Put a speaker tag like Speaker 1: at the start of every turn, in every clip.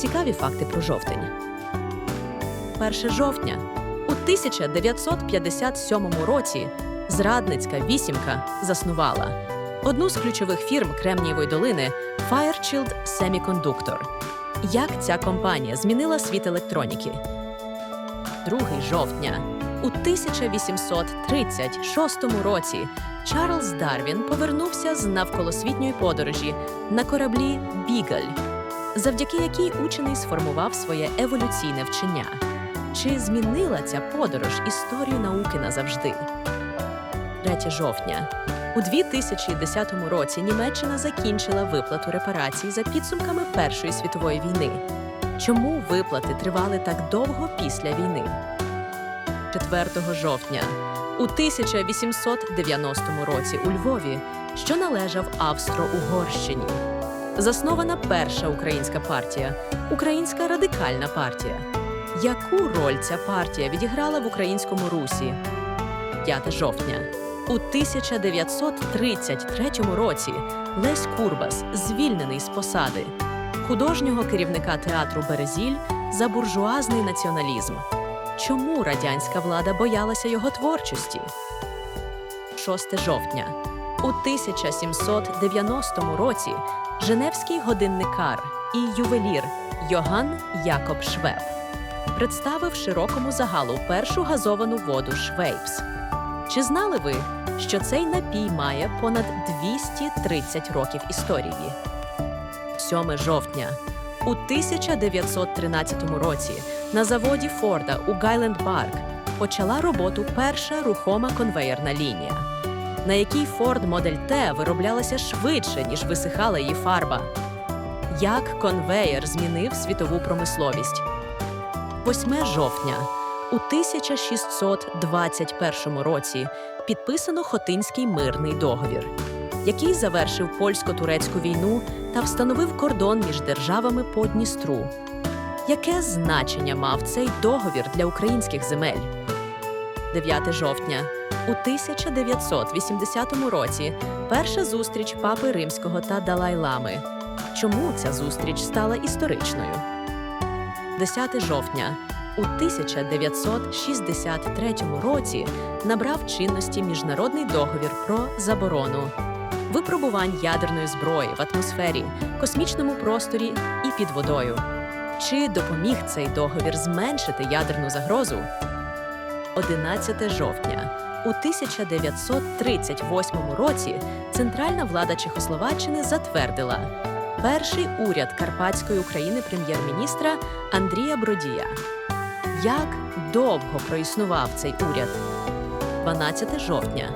Speaker 1: Цікаві факти про жовтень. 1 жовтня у 1957 році зрадницька вісімка заснувала одну з ключових фірм Кремнієвої долини Fairchild Semiconductor. Як ця компанія змінила світ електроніки? 2 жовтня у 1836 році Чарльз Дарвін повернувся з навколосвітньої подорожі на кораблі Бігаль, завдяки якій учений сформував своє еволюційне вчення. Чи змінила ця подорож історію науки назавжди? 3 жовтня. У 2010 році Німеччина закінчила виплату репарацій за підсумками Першої світової війни. Чому виплати тривали так довго після війни? 4 жовтня. У 1890 році у Львові, що належав Австро-Угорщині, заснована перша українська партія Українська радикальна партія. Яку роль ця партія відіграла в українському русі? 5 жовтня. У 1933 році Лесь Курбас звільнений з посади художнього керівника театру Березіль за буржуазний націоналізм. Чому радянська влада боялася його творчості? 6 жовтня. У 1790 році Женевський годинникар і ювелір Йоган Якоб Швеб представив широкому загалу першу газовану воду Швейпс. Чи знали ви, що цей напій має понад 230 років історії? 7 жовтня. У 1913 році на заводі Форда у Гайленд Парк почала роботу перша рухома конвеєрна лінія, на якій Ford Модель Т вироблялася швидше, ніж висихала її фарба. Як конвеєр змінив світову промисловість? 8 жовтня. У 1621 році підписано Хотинський мирний договір, який завершив польсько-турецьку війну та встановив кордон між державами по Дністру. Яке значення мав цей договір для українських земель? 9 жовтня. У 1980 році перша зустріч папи Римського та Далай-Лами. Чому ця зустріч стала історичною? 10 жовтня. У 1963 році набрав чинності міжнародний договір про заборону випробувань ядерної зброї в атмосфері, космічному просторі і під водою. Чи допоміг цей договір зменшити ядерну загрозу? 11 жовтня. У 1938 році центральна влада Чехословаччини затвердила перший уряд Карпатської України прем'єр-міністра Андрія Бродія. Як довго проіснував цей уряд? 12 жовтня.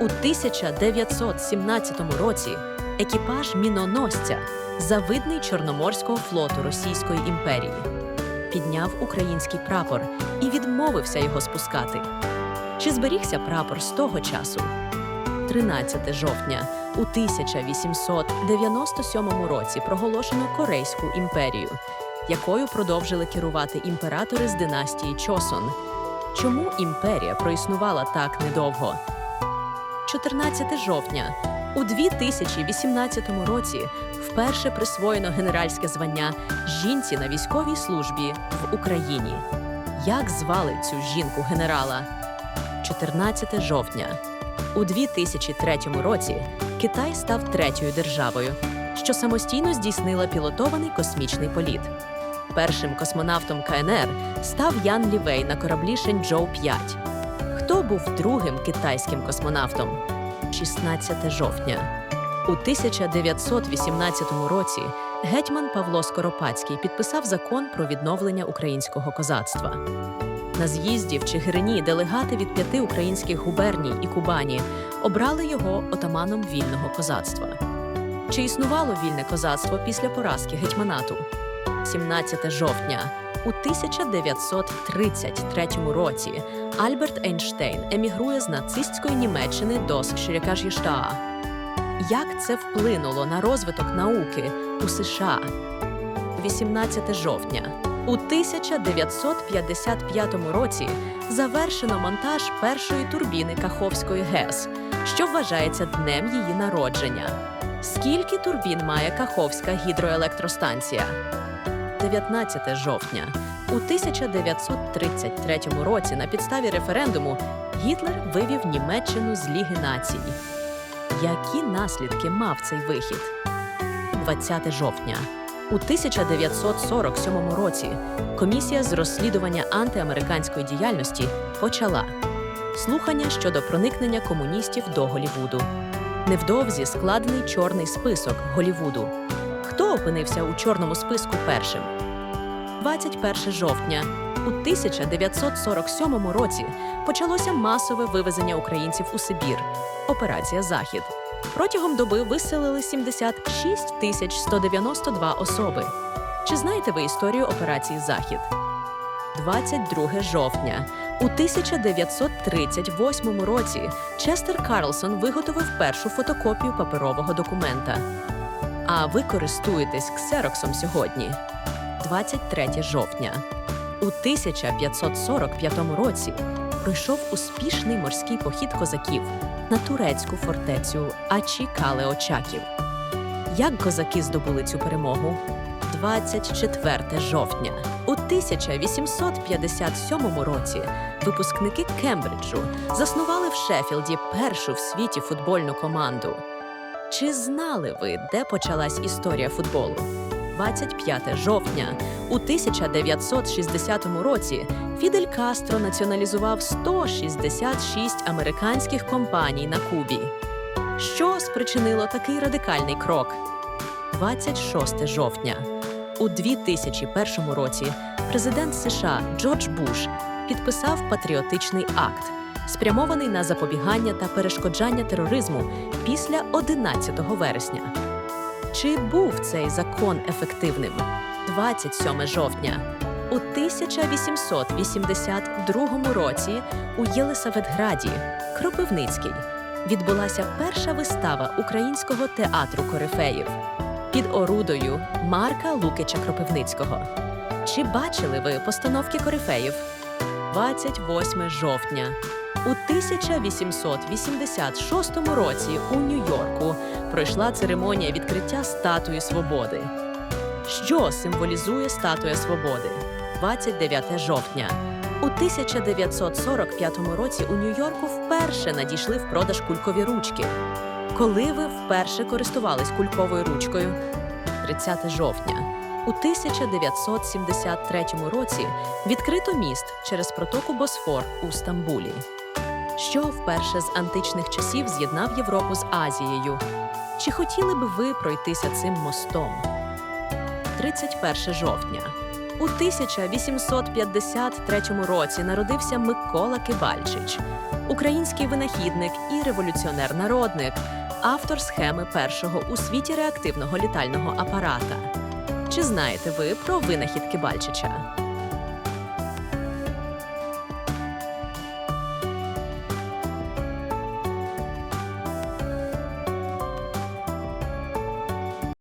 Speaker 1: У 1917 році екіпаж міноносця, завидний Чорноморського флоту Російської імперії, підняв український прапор і відмовився його спускати. Чи зберігся прапор з того часу? 13 жовтня у 1897 році проголошено Корейську імперію, якою продовжили керувати імператори з династії Чосон. Чому імперія проіснувала так недовго? 14 жовтня у 2018 році вперше присвоєно генеральське звання жінці на військовій службі в Україні. Як звали цю жінку генерала? 14 жовтня. У 2003 році Китай став третьою державою, що самостійно здійснила пілотований космічний політ. Першим космонавтом КНР став Ян Лівей на кораблі Шенчжоу 5 Хто був другим китайським космонавтом? 16 жовтня. У 1918 році гетьман Павло Скоропадський підписав закон про відновлення українського козацтва. На з'їзді в Чигирині делегати від п'яти українських губерній і Кубані обрали його отаманом вільного козацтва. Чи існувало вільне козацтво після поразки гетьманату? 17 жовтня. У 1933 році Альберт Ейнштейн емігрує з нацистської Німеччини до Сширякажєштаа. Як це вплинуло на розвиток науки у США? 18 жовтня. У 1955 році завершено монтаж першої турбіни Каховської ГЕС, що вважається днем її народження. Скільки турбін має Каховська гідроелектростанція? 19 жовтня. У 1933 році на підставі референдуму Гітлер вивів Німеччину з Ліги націй. Які наслідки мав цей вихід? 20 жовтня. У 1947 році комісія з розслідування антиамериканської діяльності почала слухання щодо проникнення комуністів до Голівуду. Невдовзі складений чорний список Голівуду. Хто опинився у чорному списку першим? 21 жовтня. У 1947 році почалося масове вивезення українців у Сибір. Операція Захід. Протягом доби виселили 76 тисяч 192 особи. Чи знаєте ви історію операції Захід? 22 жовтня. У 1938 році Честер Карлсон виготовив першу фотокопію паперового документа. А ви користуєтесь ксероксом сьогодні. 23 жовтня. У 1545 році пройшов успішний морський похід козаків на турецьку фортецю Ачі Кале Очаків. Як козаки здобули цю перемогу? 24 жовтня. У 1857 році випускники Кембриджу заснували в Шеффілді першу в світі футбольну команду. Чи знали ви, де почалась історія футболу? 25 жовтня. У 1960 році Фідель Кастро націоналізував 166 американських компаній на Кубі. Що спричинило такий радикальний крок? 26 жовтня. У 2001 році президент США Джордж Буш підписав патріотичний акт, спрямований на запобігання та перешкоджання тероризму після 11 вересня. Чи був цей закон ефективним? 27 жовтня. У 1882 році у Єлисаветграді, Кропивницький, відбулася перша вистава українського театру корифеїв під орудою Марка Лукича Кропивницького. Чи бачили ви постановки корифеїв? 28 жовтня. У 1886 році у Нью-Йорку пройшла церемонія відкриття статуї свободи. Що символізує статуя свободи? 29 жовтня. У 1945 році у Нью-Йорку вперше надійшли в продаж кулькові ручки. Коли ви вперше користувались кульковою ручкою? 30 жовтня. У 1973 році відкрито міст через протоку Босфор у Стамбулі. Що вперше з античних часів з'єднав Європу з Азією? Чи хотіли би ви пройтися цим мостом? 31 жовтня. У 1853 році народився Микола Кибальчич, український винахідник і революціонер-народник, автор схеми першого у світі реактивного літального апарата. Чи знаєте ви про винахід Кибальчича?